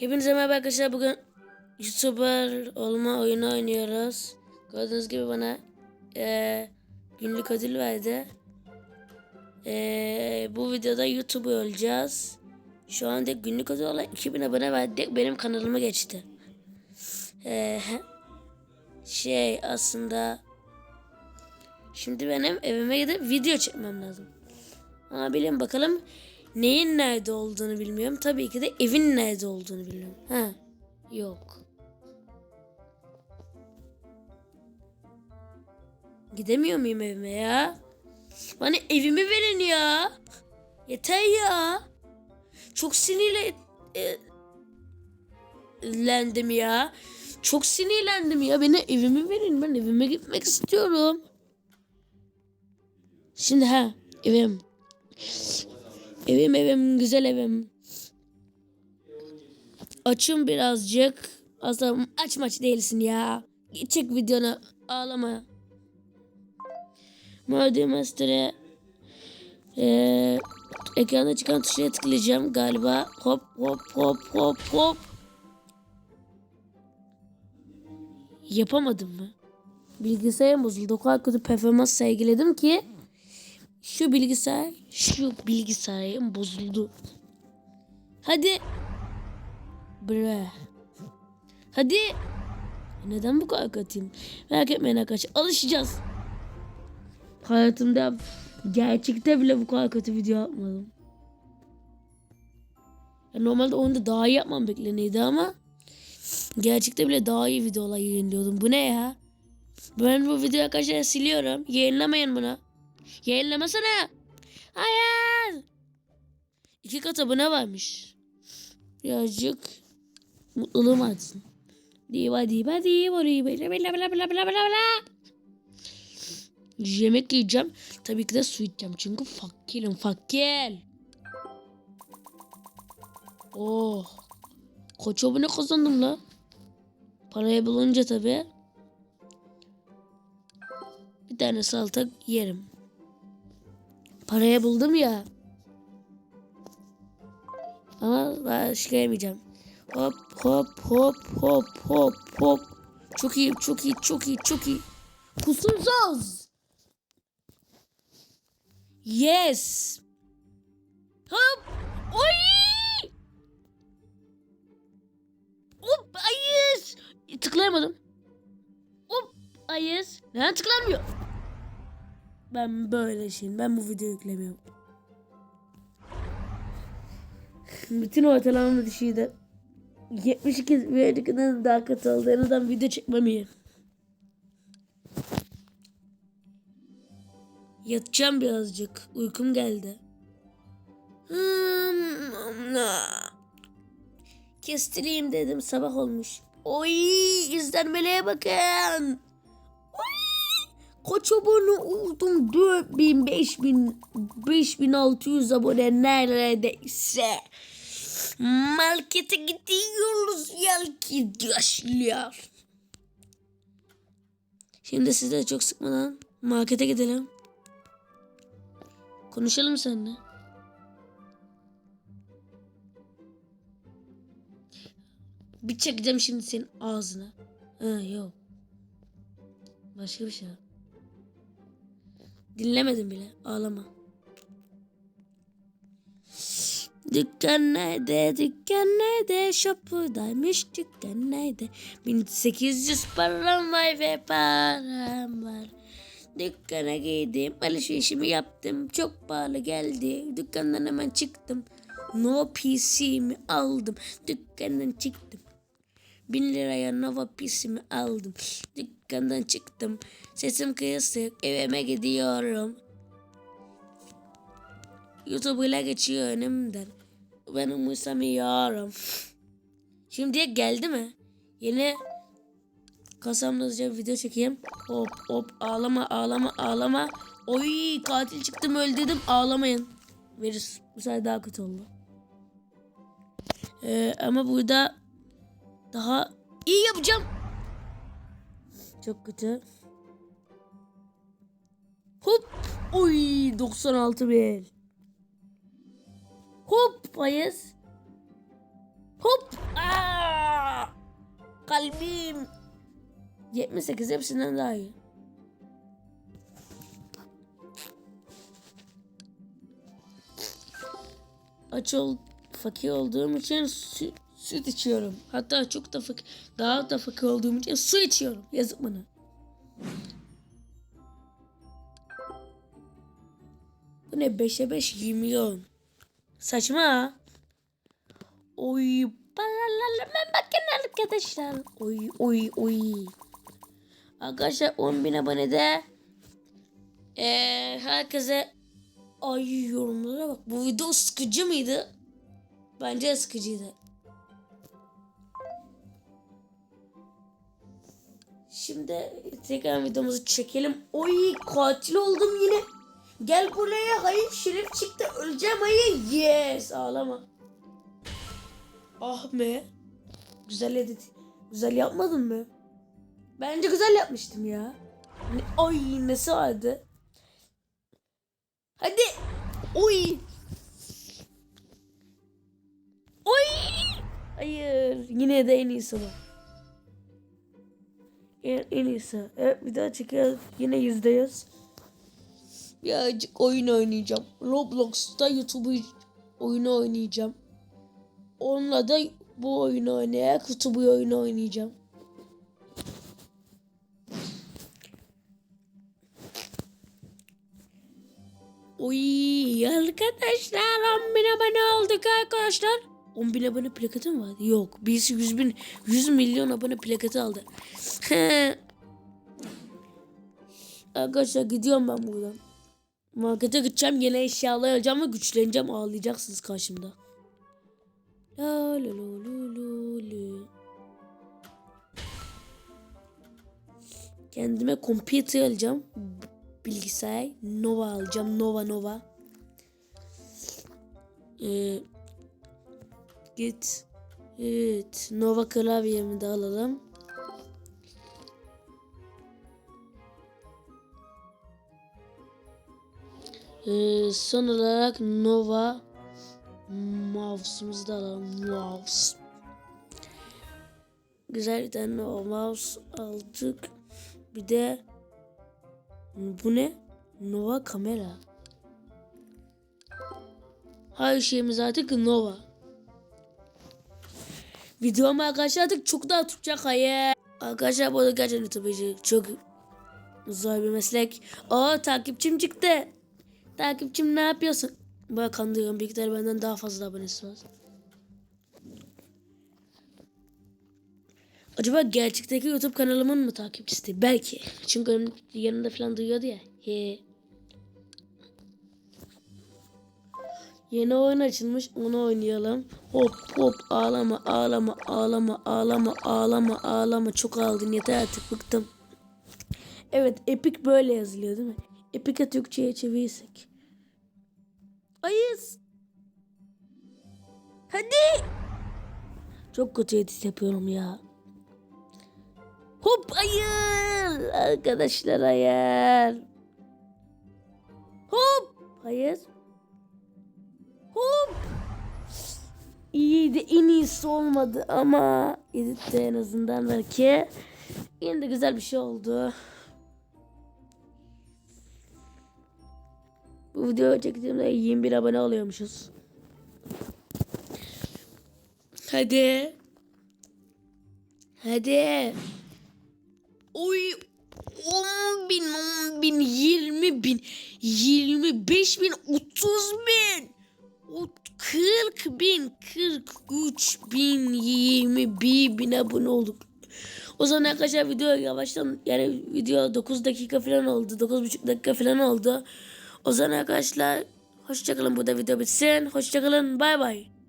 Hepinize merhaba arkadaşlar. Bugün YouTuber olma oyunu oynuyoruz. Gördüğünüz gibi bana eee, günlük ödül verdi. Eee, bu videoda YouTuber olacağız. Şu anda günlük ödül olarak 2000 abone verdi. Benim kanalıma geçti. Eee, şey aslında şimdi benim evime gidip video çekmem lazım. Ama bilin bakalım neyin nerede olduğunu bilmiyorum. Tabii ki de evin nerede olduğunu bilmiyorum. Ha, yok. Gidemiyor muyum evime ya? Bana evimi verin ya. Yeter ya. Çok sinirle e, lendim ya. Çok sinirlendim ya. Bana evimi verin. Ben evime gitmek istiyorum. Şimdi ha evim. Evim evim güzel evim. Açım birazcık. Aslında aç maç değilsin ya. Çek videonu ağlama. Murder Master'e ee, ekranda çıkan tuşuna tıklayacağım galiba. Hop hop hop hop hop. Yapamadım mı? Bilgisayarım bozuldu. O kadar kötü performans sergiledim ki şu bilgisayar, şu bilgisayarım bozuldu. Hadi. Bre. Hadi. Neden bu kadar katıyım? Merak etmeyin arkadaşlar. Alışacağız. Hayatımda gerçekte bile bu kadar kötü video yapmadım. Ya normalde oyunda daha iyi yapmam bekleniyordu ama gerçekte bile daha iyi videolar yayınlıyordum. Bu ne ya? Ben bu videoyu arkadaşlar siliyorum. Yayınlamayın bunu. Yayınlamasana. Hayır. İki kat abone varmış. Birazcık mutluluğum artsın. Diva diva diva diva bla bla bla bla bla bla. Yemek yiyeceğim. Tabii ki de su içeceğim. Çünkü fakirim fakir. Oh. Kaç abone kazandım la. Parayı bulunca tabii. Bir tane salata yerim. Paraya buldum ya. Ama başka yemeyeceğim. Hop hop hop hop hop hop. Çok iyi çok iyi çok iyi çok iyi. Kusursuz. Yes. Hop. Oy. Hop ayız. Tıklayamadım. Hop ayız. Neden tıklanmıyor? Ben böyle şeyim. Ben bu videoyu yüklemiyorum. Bütün ortalamamı düşüydü. 72 bir öncekiden daha kötü oldu. En video çekmem iyi. Yatacağım birazcık. Uykum geldi. Kestireyim dedim. Sabah olmuş. Oy izlenmelere bakın. Kaç abone oldum? 4000, 5000, 5600 abone neredeyse. Markete gidiyoruz yalki yaşlılar. Şimdi size çok sıkmadan markete gidelim. Konuşalım seninle. Bir çekeceğim şimdi senin ağzına. Ha yok. Başka bir şey. Dinlemedim bile. Ağlama. Dükkan nerede? Dükkan nerede? Shop buradaymış. Dükkan nerede? 1800 param var ve param var. Dükkana girdim. Alışverişimi yaptım. Çok pahalı geldi. Dükkandan hemen çıktım. No PC'mi aldım. Dükkandan çıktım. Bin liraya Nova PC'mi aldım. Dükkandan çıktım. Sesim kıyısık. Evime gidiyorum. YouTube ile geçiyor önümden. Ben umursamıyorum. Şimdi geldi mi? Yeni kasamda video çekeyim. Hop hop ağlama ağlama ağlama. Oy katil çıktım öldürdüm ağlamayın. Virüs bu sefer daha kötü oldu. Ee, ama burada daha iyi yapacağım. Çok kötü. Hop. Oy 96 bin. Hop ayız. Hop. Aa! kalbim. 78 hepsinden daha iyi. Aç ol, fakir olduğum için süt içiyorum. Hatta çok da fakir, daha da fakir olduğum için su içiyorum. Yazık bana. Bu ne 5'e 5 milyon. Saçma. Oy ben bakın arkadaşlar. Oy oy oy. Arkadaşlar 10 bin abonede ee, herkese ay yorumlara bak. Bu video sıkıcı mıydı? Bence sıkıcıydı. Şimdi tekrar videomuzu çekelim. Oy katil oldum yine. Gel buraya hayır şerif çıktı öleceğim hayır. Yes ağlama. Ah be. Güzel edit. Güzel yapmadın mı? Bence güzel yapmıştım ya. Ay nesi vardı? Hadi. Oy. Oy. Hayır. Yine de en iyisi bu. En, en iyisi. Evet bir daha çekiyoruz. Yine yüzde yüz. Birazcık oyun oynayacağım. Roblox'ta YouTube oyunu oynayacağım. Onunla da bu oyunu oynayarak YouTube oyunu oynayacağım. Oy arkadaşlar 10 bin abone olduk arkadaşlar. 10 bin abone plakatı mı vardı? Yok. Birisi 100 bin 100 milyon abone plakatı aldı. arkadaşlar gidiyorum ben buradan. Markete gideceğim yine eşyalar alacağım ve güçleneceğim ağlayacaksınız karşımda. La la la la la la. Kendime computer alacağım. Bilgisayar. Nova alacağım. Nova Nova. Ee, git. Evet. Nova klavyemi de alalım. Ee, son olarak Nova mouse'umuzu da alalım. Mouse. Güzel bir tane Nova mouse aldık. Bir de bu ne? Nova kamera. Her şeyimiz artık Nova. Videomu arkadaşlar artık çok daha tutacak hayır. Arkadaşlar bu arada gerçekten YouTube'cu çok zor bir meslek. Aa takipçim çıktı. Takipçim ne yapıyorsun? Böyle kandırıyorum. Bilgisayar benden daha fazla abonesi var. Acaba gerçekteki YouTube kanalımın mı takipçisi? Belki. Çünkü yanında falan duyuyordu ya. He. Yeni oyun açılmış. Onu oynayalım. Hop hop ağlama ağlama ağlama ağlama ağlama ağlama. Çok ağladın yeter artık bıktım. Evet Epic böyle yazılıyor değil mi? Epic'e Türkçe'ye çevirirsek. Ayız. Hadi. Çok kötü edit yapıyorum ya. Hop hayır. Arkadaşlar hayır. Hop. Hayır. Hop. İyiydi. En iyisi olmadı ama editte en azından belki yine de güzel bir şey oldu. Bu videoyu çektiğimde 21 abone oluyormuşuz. Hadi. Hadi. Oy 10 bin, 10 bin, 20 bin, 25 bin, 30 bin, 21 bin abone olduk. O zaman arkadaşlar video yavaştan yani video 9 dakika falan oldu. 9,5 dakika falan oldu. O zaman arkadaşlar hoşçakalın burada video bitsin. Hoşçakalın bay bay.